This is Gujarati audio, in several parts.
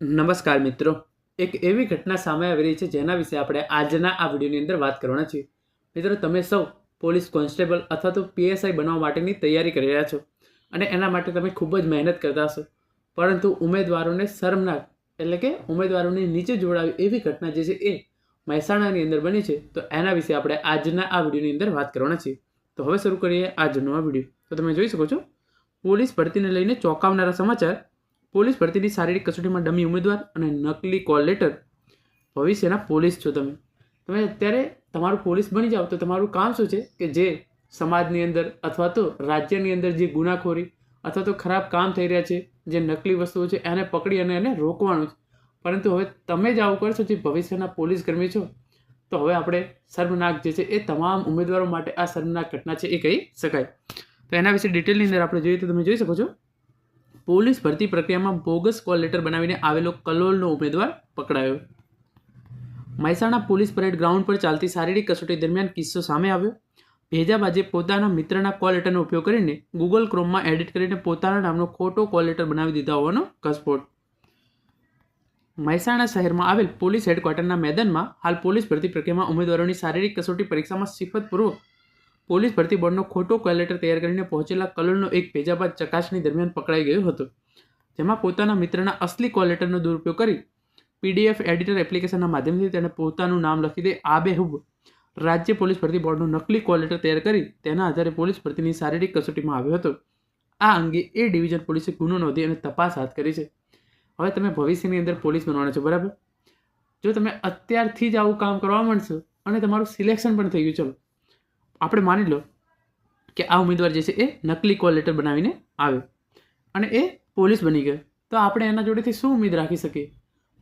નમસ્કાર મિત્રો. એક એવી ઘટના સામે આવી રહી છે જેના વિશે આપણે આજના આ વિડીયોની અંદર વાત કરવાના છીએ. મિત્રો, તમે સૌ પોલીસ કોન્સ્ટેબલ અથવા તો પીએસઆઈ બનવા માટેની તૈયારી કરી રહ્યા છો અને એના માટે તમે ખૂબ જ મહેનત કરતા હશો. પરંતુ ઉમેદવારોને શરમનાક, એટલે કે ઉમેદવારોને નીચે જોડાવી એવી ઘટના જે છે એ મહેસાણાની અંદર બની છે, તો એના વિશે આપણે આજના આ વિડીયોની અંદર વાત કરવાના છીએ. તો હવે શરૂ કરીએ આજનો આ વીડિયો. તો તમે જોઈ શકો છો, પોલીસ ભરતીને લઈને ચોંકાવનારા સમાચાર પોલીસ ભરતીની શારીરિક કસોટીમાં ડમી ઉમેદવાર અને નકલી કોલ લેટર. ભવિષ્યના પોલીસ છો તમે. તમે અત્યારે તમારું પોલીસ બની જાઓ તો તમારું કામ શું છે? કે જે સમાજની અંદર અથવા તો રાજ્યની અંદર જે ગુનાખોરી અથવા તો ખરાબ કામ થઈ રહ્યા છે, જે નકલી વસ્તુઓ છે, એને પકડી અને એને રોકવાનું છે. પરંતુ હવે તમે જ આવું કરશો જે ભવિષ્યના પોલીસ કર્મી છો, તો હવે આપણે શર્મનાક જે છે એ તમામ ઉમેદવારો માટે આ શર્મનાક ઘટના છે એ કહી શકાય. તો એના વિશે ડિટેલની અંદર આપણે જોઈએ તો તમે જોઈ શકો છો. પોલીસ ભરતી પ્રક્રિયામાં બોગસ કોલ લેટર બનાવીને આવેલો કલોલનો ઉમેદવાર પકડાયો. મહેસાણા પોલીસ પરેડ ગ્રાઉન્ડ પર ચાલતી શારીરિક કસોટી દરમિયાન કિસ્સો સામે આવ્યો. ભેજાબાજે પોતાના મિત્રના કોલ લેટરનો ઉપયોગ કરીને ગૂગલ ક્રોમમાં એડિટ કરીને પોતાના નામનો ખોટો કોલ લેટર બનાવી દીધા હોવાનો ઘસફોટ મહેસાણા શહેરમાં આવેલ પોલીસ હેડક્વાર્ટરના મેદાનમાં હાલ પોલીસ ભરતી પ્રક્રિયામાં ઉમેદવારોની શારીરિક કસોટી પરીક્ષામાં સિફતપૂર્વક પોલીસ ભરતી બોર્ડનો ખોટો કોલેટર તૈયાર કરીને પહોંચેલા કલોલનો એક પેજાબાદ ચકાસણી દરમિયાન પકડાઈ ગયો હતો. જેમાં પોતાના મિત્રના અસલી કોલેટરનો દુરુપયોગ કરી પીડીએફ એડિટર એપ્લિકેશનના માધ્યમથી તેણે પોતાનું નામ લખી દે આબેહૂબ રાજ્ય પોલીસ ભરતી બોર્ડનું નકલી કોલેટર તૈયાર કરી તેના આધારે પોલીસ ભરતીની શારીરિક કસોટીમાં આવ્યો હતો. આ અંગે એ ડિવિઝન પોલીસે ગુનો નોંધી અને તપાસ હાથ કરી છે. હવે તમે ભવિષ્યની અંદર પોલીસ બનવાના છો, બરાબર? જો તમે અત્યારથી જ આવું કામ કરવા માંડશો અને તમારું સિલેક્શન પણ થઈ ગયું, ચલો. આપણે માની લો કે આ ઉમેદવાર જે છે એ નકલી કોલ લેટર બનાવીને આવ્યો અને એ પોલીસ બની ગયો. તો આપણે એના જોડેથી શું ઉમેદ રાખી શકીએ?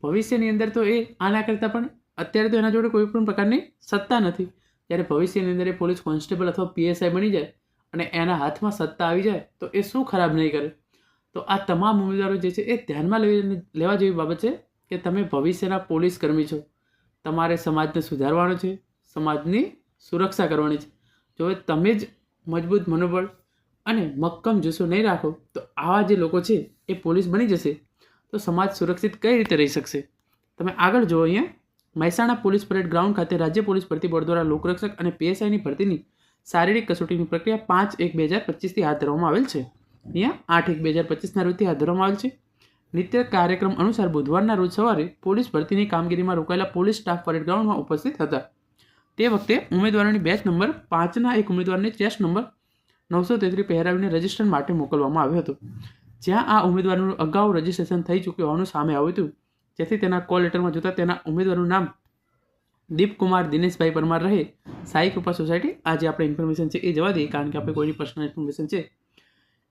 ભવિષ્યની અંદર તો એ આના કરતાં પણ અત્યારે તો એના જોડે કોઈ પણ પ્રકારની સત્તા નથી. જ્યારે ભવિષ્યની અંદર એ પોલીસ કોન્સ્ટેબલ અથવા પીએસઆઈ બની જાય અને એના હાથમાં સત્તા આવી જાય, તો એ શું ખરાબ નહીં કરે? તો આ તમામ ઉમેદવારો જે છે એ ધ્યાનમાં લેવી લેવા જેવી બાબત છે કે તમે ભવિષ્યના પોલીસ કર્મી છો. તમારે સમાજને સુધારવાનો છે, સમાજની સુરક્ષા કરવાની છે. જો તમે જ મજબૂત મનોબળ અને મક્કમ જુસ્સો નહીં રાખો, તો આવા જે લોકો છે એ પોલીસ બની જશે. તો સમાજ સુરક્ષિત કઈ રીતે રહી શકશે? તમે આગળ જુઓ અહીંયા. મહેસાણા પોલીસ પરેડ ગ્રાઉન્ડ ખાતે રાજ્ય પોલીસ ભરતી બોર્ડ દ્વારા લોકરક્ષક અને પીએસઆઈની ભરતીની શારીરિક કસોટીની પ્રક્રિયા પાંચ એક બે હજાર પચીસથી હાથ ધરવામાં આવેલ છે. અહીંયા આઠ એક બે હજાર પચીસના રોજથી હાથ ધરવામાં આવેલ છે. નિત્ય કાર્યક્રમ અનુસાર બુધવારના રોજ સવારે પોલીસ ભરતીની કામગીરીમાં રોકાયેલા પોલીસ સ્ટાફ પરેડ ગ્રાઉન્ડમાં ઉપસ્થિત હતા. તે વખતે ઉમેદવારોની બેચ નંબર પાંચના એક ઉમેદવારને ચેસ્ટ નંબર નવસો તેત્રીસ પહેરાવીને રજિસ્ટ્રેશન માટે મોકલવામાં આવ્યો હતો. જ્યાં આ ઉમેદવારનું અગાઉ રજિસ્ટ્રેશન થઈ ચૂક્યું હોવાનું સામે આવ્યું હતું. જેથી તેના કોલ લેટરમાં જોતા તેના ઉમેદવારનું નામ દીપકુમાર દિનેશભાઈ પરમાર રહે. સાઈ કૃપા સોસાયટી, આજે આપણે ઇન્ફોર્મેશન છે એ જવા દઈએ, કારણ કે આપણે કોઈની પર્સનલ ઇન્ફોર્મેશન છે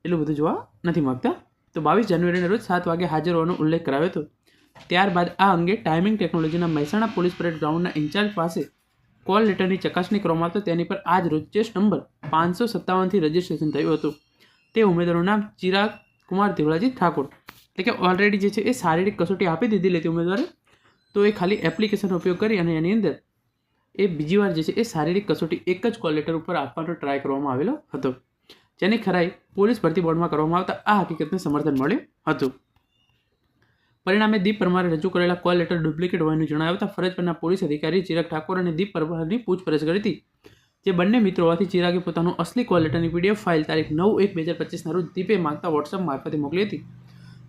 એટલું બધું જોવા નથી માગતા. તો બાવીસ જાન્યુઆરીના રોજ સાત વાગે હાજર હોવાનો ઉલ્લેખ કરાવ્યો હતો. ત્યારબાદ આ અંગે ટાઈમિંગ ટેકનોલોજીના મહેસાણા પોલીસ પરેડ ગ્રાઉન્ડના ઇન્ચાર્જ પાસે કોલ લેટરની ચકાસણી કરવામાં આવતા તેની પર આજ રોજ ચેસ્ટ નંબર પાંચસો સત્તાવનથી રજિસ્ટ્રેશન થયું હતું. તે ઉમેદવારનું નામ ચિરાગ કુમાર દેવલાજી ઠાકોર. એટલે કે ઓલરેડી જે છે એ શારીરિક કસોટી આપી દીધી લેતી ઉમેદવારે. તો એ ખાલી એપ્લિકેશનનો ઉપયોગ કરી અને એની અંદર એ બીજી વાર જે છે એ શારીરિક કસોટી એક જ કોલ લેટર ઉપર આપવાનો ટ્રાય કરવામાં આવેલો હતો. જેની ખરાઈ પોલીસ ભરતી બોર્ડમાં કરવામાં આવતા આ હકીકતને સમર્થન મળ્યું હતું. પરિણામે દીપ પરમારે રજૂ કરેલા કોલ લેટર ડુપ્લિકેટ હોવાનું જણાવતા ફરજ પરના પોલીસ અધિકારી ચિરાગ ઠાકોર અને દીપ પરમારની પૂછપરછ કરી હતી. જે બંને મિત્રો હોવાથી ચિરાગે પોતાનું અસલી કોલ લેટરની પીડીએફ ફાઇલ તારીખ નવ એક બે હજાર પચીસના રોજ દીપે માંગતા વોટ્સઅપ મારફતે મોકલી હતી.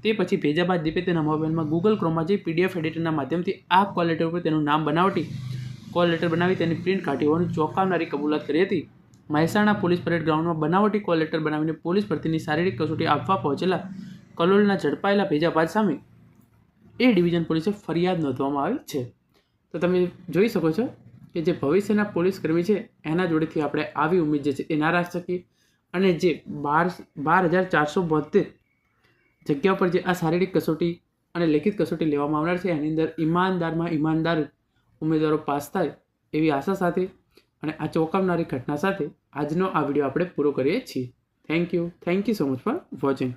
તે પછી ભેજા બાદ દીપે તેના મોબાઈલમાં ગૂગલ ક્રોમમાં જઈ પીડીએફ એડિટરના માધ્યમથી આ કોલ લેટર ઉપર તેનું નામ બનાવટી, કોલ લેટર બનાવી તેની પ્રિન્ટ કાઢી હોવાની ચોંકાવનારી કબૂલાત કરી હતી. મહેસાણા પોલીસ પરેડ ગ્રાઉન્ડમાં બનાવટી કોલ લેટર બનાવીને પોલીસ ભરતીની શારીરિક કસોટી આપવા પહોંચેલા કલોલના ઝડપાયેલા ભેજાબાદ સામે એ ડિવિઝન પોલીસે ફરિયાદ નોંધવામાં આવી છે. તો તમે જોઈ શકો છો કે જે ભવિષ્યના પોલીસ કર્મી છે, એના જોડેથી આપણે આવી ઉમેદ જે છે એ ના રાખી શકીએ. અને જે બાર બાર હજાર ચારસો બોતેર જગ્યા પર જે આ શારીરિક કસોટી અને લેખિત કસોટી લેવામાં આવનાર છે, એની અંદર ઈમાનદારમાં ઈમાનદાર ઉમેદવારો પાસ થાય એવી આશા સાથે અને આ ચોંકાવનારી ઘટના સાથે આજનો આ વીડિયો આપણે પૂરો કરીએ છીએ. Thank you thank you so much for watching